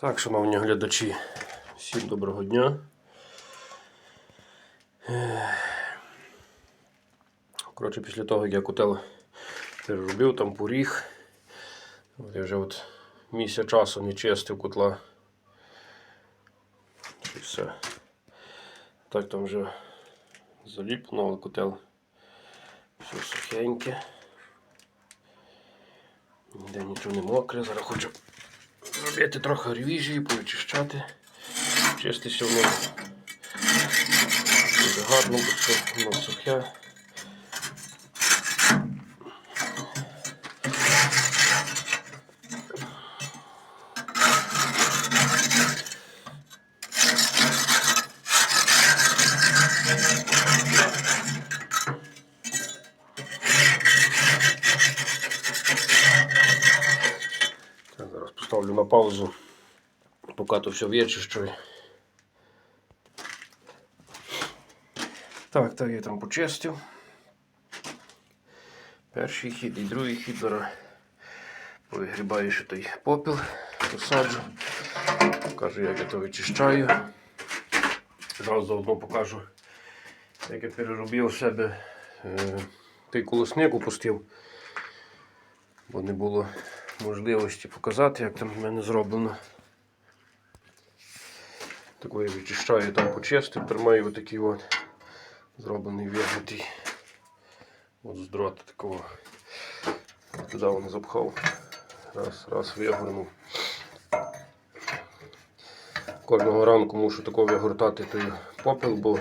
Так, шановні глядачі, всім доброго дня. Коротше, після того, як я котел переробив, там поріг, от я вже от місяць часу не чистив котла. І все. Так там вже заліплено, але котел все сухеньке. Ніде нічого не мокре, зараз хочу зробити трохи ревізії, повичищати. Чиститься воно дуже гарно, бо воно сухе. Так, зараз поставлю на паузу, поки то все вичищу. Так, так, я там почистив. Перший хід і другий хід зараз повигрібаю ще той попіл, посаджу. Покажу, як я то вичищаю. Зразу заодно покажу, як я переробив у себе е, той колосник опустив, бо не було можливості показати, як там в мене зроблено. Таку я вичищаю, там почистив, тримаю отакий от зроблений вигнутий. От з дрота такого. Туди він запхав. Раз, раз вигорнув. Кожного ранку мушу такого вигортати той попіл, бо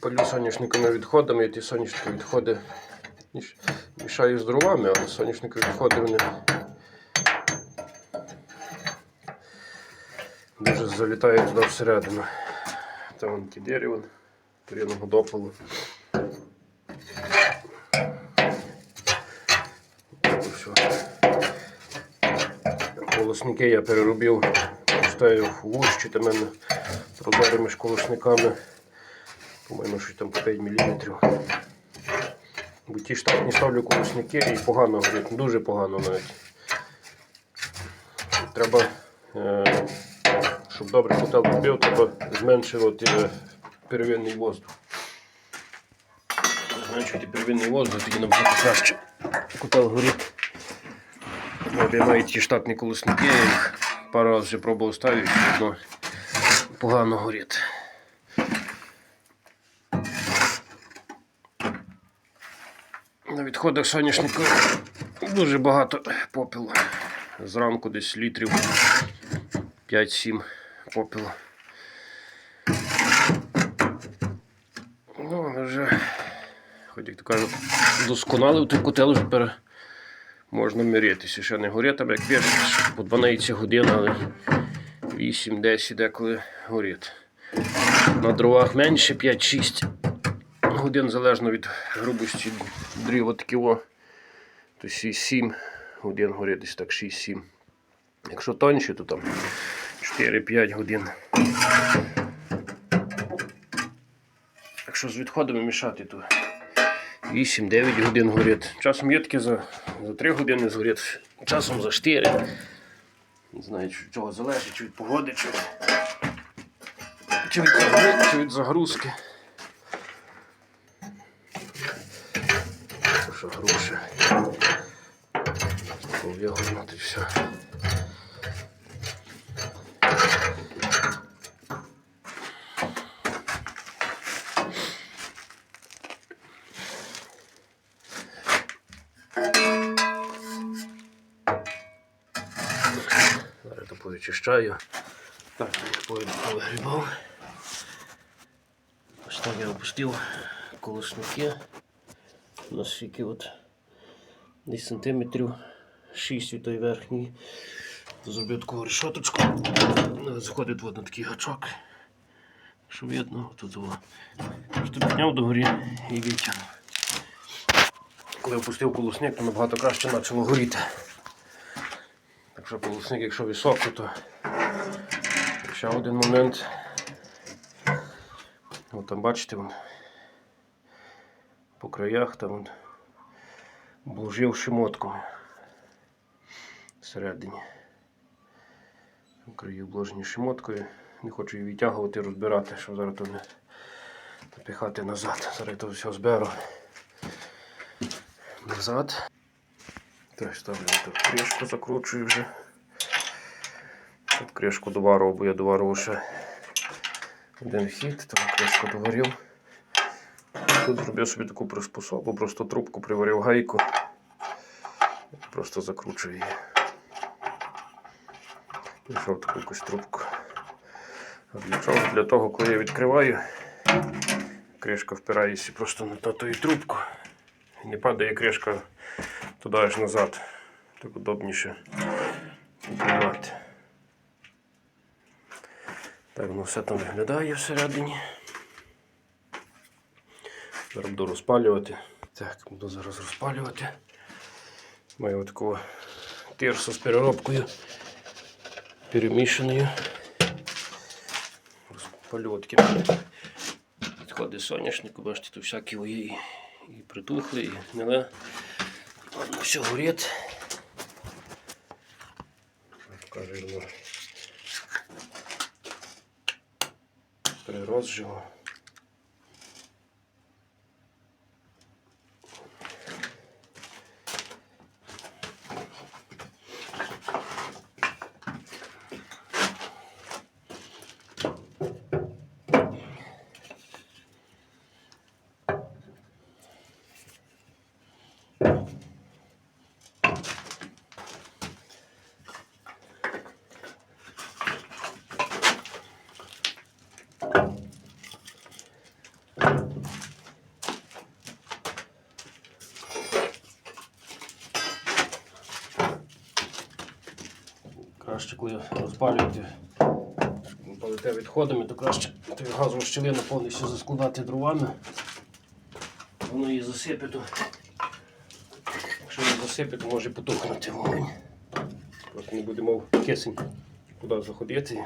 палю соняшниковими відходами, і ті соняшникові відходи мішаю з дровами, але соняшникові відходи вони дуже залітають туди всередину. Там вон ті дерево, тур'яного допалу. Колосники я переробив, поставив вущі, там в мене розміри між колосниками. По-моєму, що там по 5 мм. Бо ті штатні ставлю колосники і погано горять, дуже погано навіть. Треба, е, щоб добре котел купив, треба зменшувати е, первинний воздух. Зменшувати первинний воздух, тоді набагато краще котел горить. Я ті штатні колосники, я їх пару разів вже пробував ставити, одно погано горить. На відходах соняшника дуже багато попелу. Зранку десь літрів 5-7 попелу. Ну, але вже, хоч як то кажуть, досконалив той котел вже тепер можна миритися. Ще не горить, там як вірш, по 12 годин, але 8-10 деколи горить. На дровах менше 5-6 годин залежно від грубості дрів от то 7 годин горить десь так 6-7. Якщо тонші, то там 4-5 годин. Якщо з відходами мішати, то 8-9 годин горить. Часом є такі за, за 3 години згорять, часом за 4. Не знаю, від чого залежить, чи від погоди, чи, чи, від, загрузки, чи від загрузки. Що гроші. Пов'ягнути все. Повичищаю. Так, повигрібав. Ось так я опустив колосники. Наскільки от десь сантиметрів 6 від тої верхньої. Зробив таку решоточку. Заходить от на такий гачок. Що видно, тут о. Просто підняв догорі і витягнув. Коли опустив колосник, то набагато краще почало горіти. Так що колосник, якщо високо, то ще один момент. От там бачите, вон, по краях там вон, блужив шимотком всередині. Крию обложені шмоткою. Не хочу її відтягувати, розбирати, щоб зараз то не напихати назад. Зараз то все зберу назад. Так, ставлю тут кришку, закручую вже. Тут кришку доварував, бо я доварував ще один хід, тому кришку доварив. Тут зробив собі таку приспособу, просто трубку приварив гайку. Просто закручую її. Пішов таку якусь трубку. А для чого? Для того, коли я відкриваю, кришка впирається просто на ту трубку. Не падає кришка туди аж назад. Так удобніше відкривати. Так воно все там виглядає всередині. Зараз буду розпалювати. Так, буду зараз розпалювати. Маю таку тирсу з переробкою перемішаною. Розпалю такі відходи соняшнику, бачите, тут всякі і, і притухли, і гниле. Ладно, все Три Покажу Краще, коли розпалюєте, палите відходами, то краще газову щілину повністю заскладати дровами. Воно її засипе, то якщо не засипе, то може потухнути вогонь. Просто не буде мов кисень куди заходити.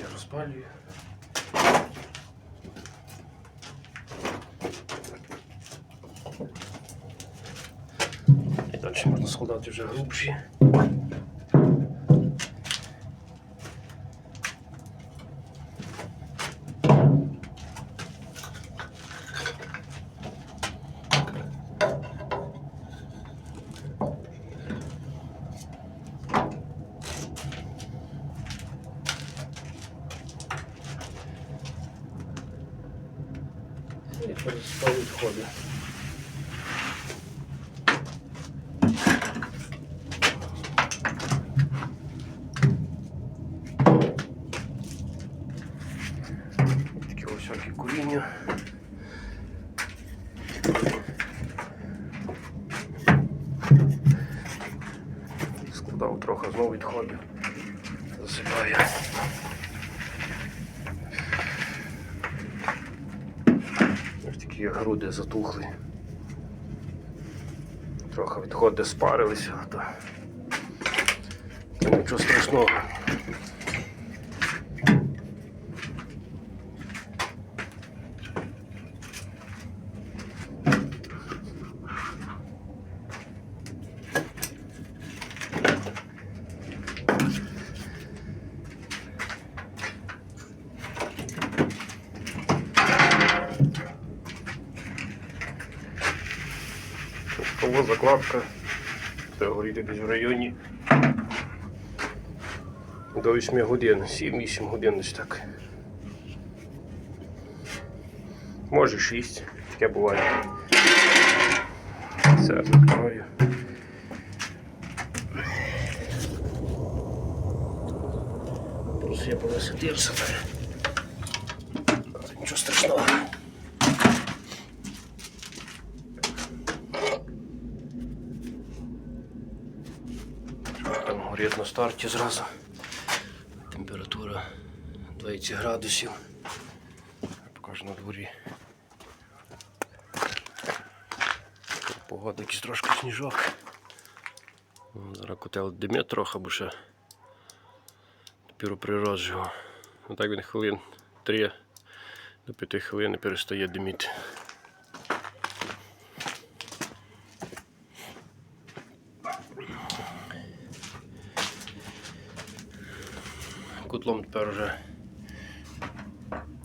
Я розпалюю. І далі можна складати вже грубші. І переспав відходи. Такі ось всякі куріння. Складав трохи знову відходи. Засипаю. Ось такі груди затухли. Трохи відходи спарилися, то нічого страшного. Того закладка горіти десь в районі до 8 годин, 7-8 годин десь так. Може 6, таке буває. Все, закриваю. Просипалося тирса. Нічого страшного. Там на старті зразу. Температура 20 градусів. Покажу на дворі. Погода якийсь трошки сніжок. Зараз котел димить трохи, бо ще піроприроджу. його. Отак він хвилин 3 до 5 хвилин перестає диміти. Котлом тепер вже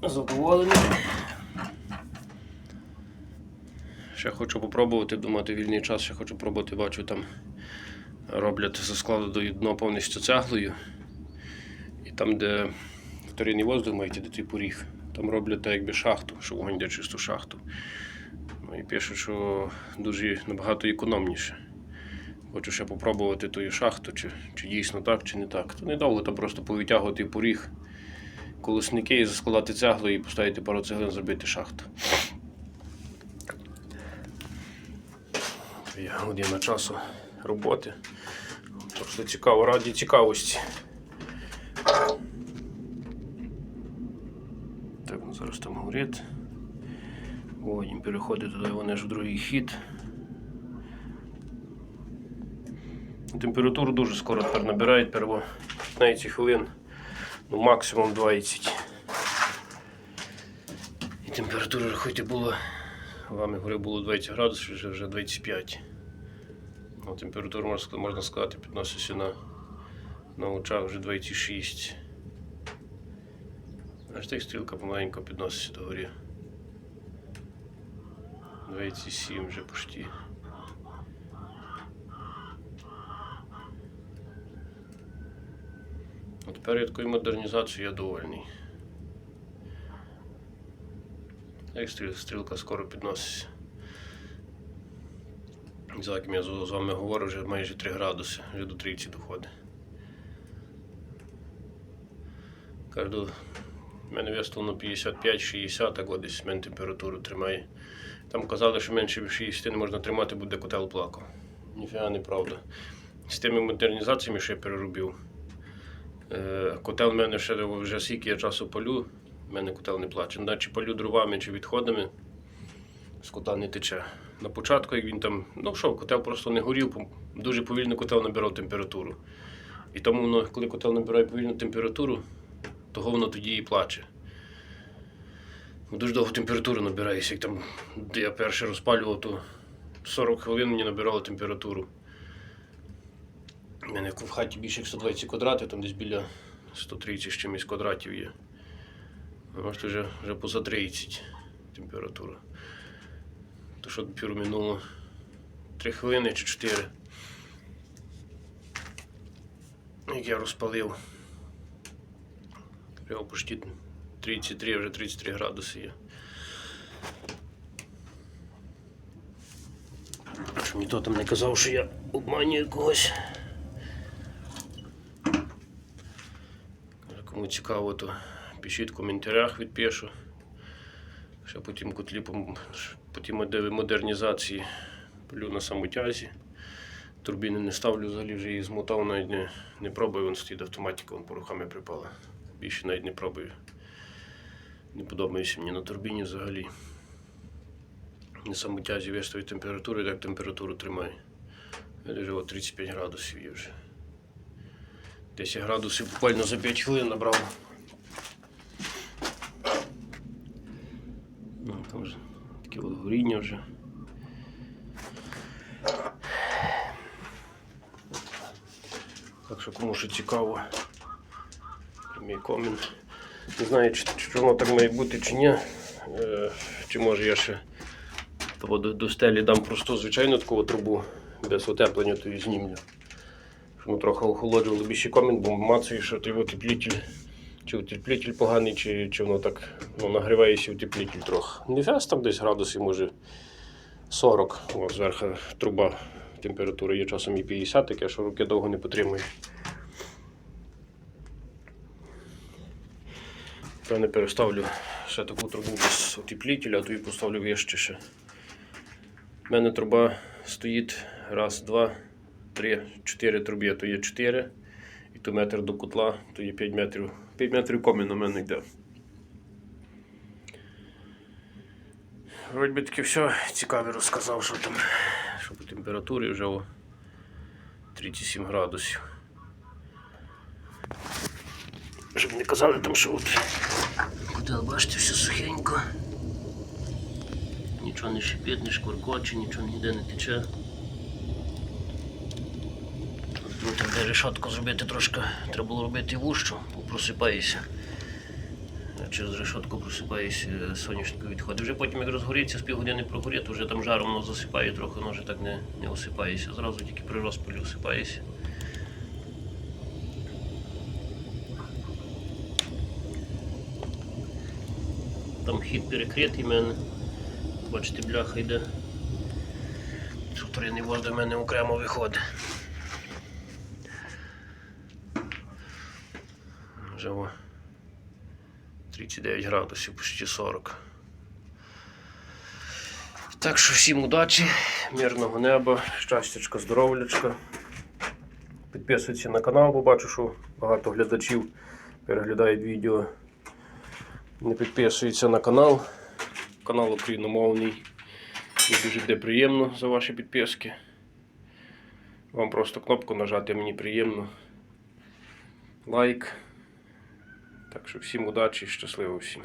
задоволений. Ще хочу попробувати, думати вільний час, ще хочу пробувати, бачу там роблять за складу до дно повністю цеглою. І там, де вторинний воздух мають іти поріг, там роблять так якби шахту, що вогонь йде чисту шахту. Ну і пишуть, що дуже набагато економніше. Хочу ще попробувати ту шахту, чи, чи дійсно так, чи не так. То недовго там просто повитягувати поріг, колосники і заскладати цеглу і поставити пару цеглин, зробити шахту. Є година часу роботи. Просто цікаво, раді цікавості. Так, зараз там горить. Вогонь переходить туди, вони ж в другий хід. Температуру дуже скоро тепер набирають, перво 15 хвилин, ну максимум 20. І температура, рахуйте, було, вами говорив, було 20 градусів, вже вже 25. Ну, температура, можна можна сказати, підноситься на, на очах вже 26. Аж так стрілка помаленько підноситься до горі. 27 вже почти. Тепер я такою модернізацією я довольний. Як стріл- стрілка скоро підноситься. За я з вами говорю, вже майже 3 градуси, вже до 30 доходить. Кажу, в мене виставлено 55-60, так от десь мене температуру тримає. Там казали, що менше 60 не можна тримати, буде котел плакав. Ніфіга не правда. З тими модернізаціями, що я переробив. Е, Котел в мене ще вже скільки я часу палю, в мене котел не плаче. Чи палю дровами чи відходами, з кота не тече. На початку, як він там, ну що, котел просто не горів, дуже повільно котел набирав температуру. І тому, воно, коли котел набирає повільну температуру, того воно тоді і плаче. Дуже довго температуру набирається. Як там де я перше розпалював, то 40 хвилин мені набирало температуру. У мене в хаті більше як 120 квадратів, там десь біля 130 з чимось квадратів є. Бачите, вже, вже поза 30 температура. То що допіру минуло 3 хвилини чи 4. Як я розпалив. Прямо почти 33, вже 33 градуси є. Щоб ніхто там не казав, що я обманюю когось. Кому цікаво, то пишіть в коментарях, відпишу. Ще потім котлі по тій модернізації полю на самотязі. Турбіни не ставлю взагалі, вже її змотав, навіть не, не пробую, вон стоїть автоматика, вон по руками припала. Більше навіть не пробую. Не подобається мені на турбіні взагалі. На самотязі виставить температуру, так температуру тримає. Вже 35 градусів є вже. 10 градусів буквально за 5 хвилин набрав. Ну, там вже таке от горіння вже. Так що кому що цікаво, мій комент. Не знаю, чи, чи воно так має бути чи ні. Е, чи може я ще до, до стелі дам просто звичайну таку трубу без утеплення, то і знімлю. Ми трохи охолоджували комент, бо мацаю, що той утеплитель, чи утеплитель поганий, чи, чи воно так ну, нагрівається утеплитель трохи. Не фест там десь градусів, може 40. О, зверху труба температура є часом і 50, таке, що руки довго не потримує. Певне переставлю ще таку трубу без утеплителя, а тоді поставлю вище ще. У мене труба стоїть раз, два, три, чотири труби, то є 4. І то метр до котла, то є 5 метрів. 5 метрів комін на мене йде. Вроді би таки все цікаве розказав, що там, що по температурі вже о 37 градусів. Щоб не казали там, що от. Котел, бачите, все сухенько. Нічого не шипить, не шкваркоче, нічого ніде не тече. Тут треба решетку зробити трошки, треба було робити вужчу, бо просипаєшся. Через решетку просипаєшся, соняшнику відходить. Вже потім, як розгоріться, з півгодини прогоріти, вже там жаром воно засипає трохи, воно вже так не, не осипається. Зразу тільки при розпалі осипаєшся. Там хід перекритий в мене. Бачите, бляха йде. Сутриний воздух в мене окремо виходить. Вже 39 градусів, почти 40. Так що всім удачі, мирного неба, щастячка, здоров'ячка. Підписуйтесь на канал, бо бачу, що багато глядачів переглядають відео. Не підписуються на канал. Канал україномовний. Мені дуже буде приємно за ваші підписки. Вам просто кнопку нажати, мені приємно. Лайк. Так що всім удачі, щасливо всім.